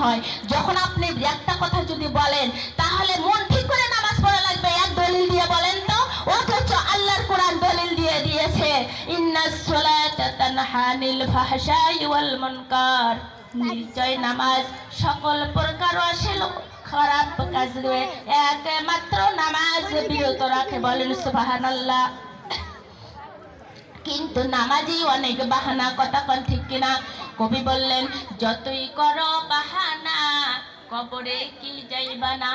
হয়, যখন আপনি একটা কথা যদি বলেন, তাহলে মন ঠিক করে নামাজ পড়া লাগবে, এক দলিল দিয়ে বলেন তো। অথচ আল্লাহর কোরআন দলিল দিয়ে দিয়েছে নিশ্চয় নামাজ সকল প্রকার খারাপ কাজ একমাত্র নামাজ বিরত রাখে, বলেন সুবহানাল্লাহ। কিন্তু নামাজি অনেক বাহানা, কথা কন ঠিক কিনা? কবি বললেন, যতই করো বাহানা, কবরে কি যাইবা না?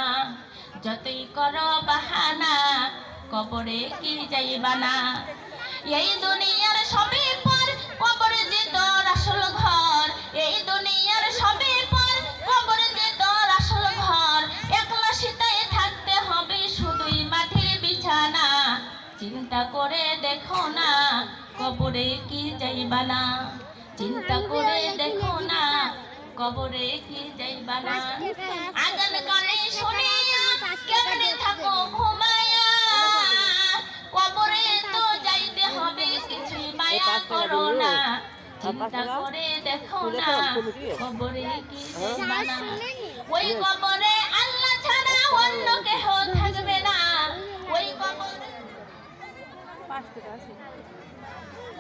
যতই করো বাহানা, কবরে কি যাইবা না? এই দুনিয়ার সবই পর কবরে যে তোর আসল ঘর। এই দুনিয়ার সবই পর কবরে যে তোর আসল ঘর। একলা শীতায় থাকতে হবে শুধুই মাটির বিছানা। চিন্তা করে দেখো না, কবরে কি যাইবা না? চিন্তা করে দেখো না, কবরে কি যাইবা না। আগান কানে শুনিয়া কেমনে থাকো ঘুমায়া। কবরে তো যাইতে হবে কিছুই মায়া করো না। চিন্তা করে দেখো না, কবরে কি যাইবা না। ওই কবরে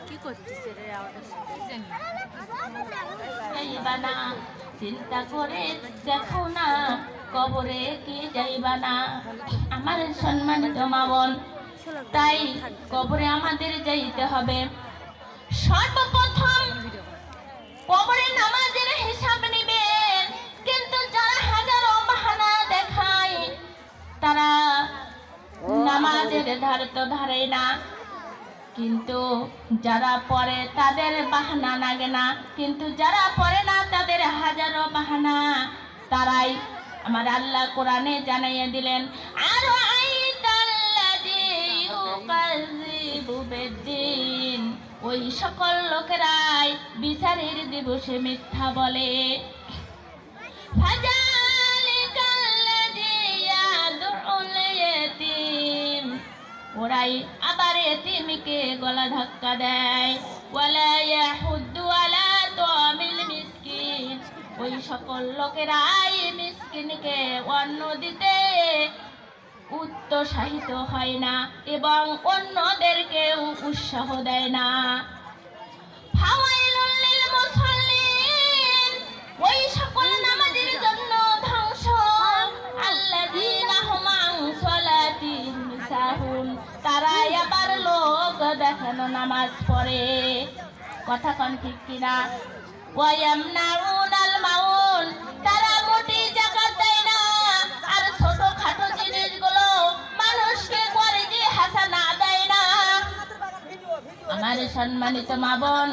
কি করতেছে রে আমাদের না। যাইবা না চিন্তা করে দেখো না কবরে কি যাইবা না আমার সম্মানিত মা বোন তাই কবরে আমাদের যাইতে হবে। সর্বপ্রথম কবরে নামাজের হিসাব নেবেন। কিন্তু যারা হাজারো বাহানা দেখায় তারা নামাজের ধার তো ধারে না। কিন্তু যারা পরে তাদের বাহানা লাগে না। কিন্তু যারা পরে না, তাদের হাজারো বাহানা। তারাই আমার আল্লাহ কোরআনে জানাইয়ে দিলেন, আর ওই সকল লোকেরাই বিচারের দিবসে মিথ্যা বলে। ওরাই এতিমকে গলা ধাক্কা দেয়। ওয়ালা ইয়াহুদ্দু আলা তামিল মিসকিন। ওই সকল লোকেরাই মিসকিনকে অন্ন দিতে উৎসাহিত হয় না এবং অন্যদেরকেও উৎসাহ দেয় না। দেখানো নামাজ পড়ে। কথা কন ঠিক কিনা? ওয়ায়ামনাউনাল মাউন তারা মোটি জাকাত দেয় না। আর ছোট খাটো জিনিসগুলো মানুষকে করে যে হাসানা দেয় না। আমার সম্মানিত মা বোন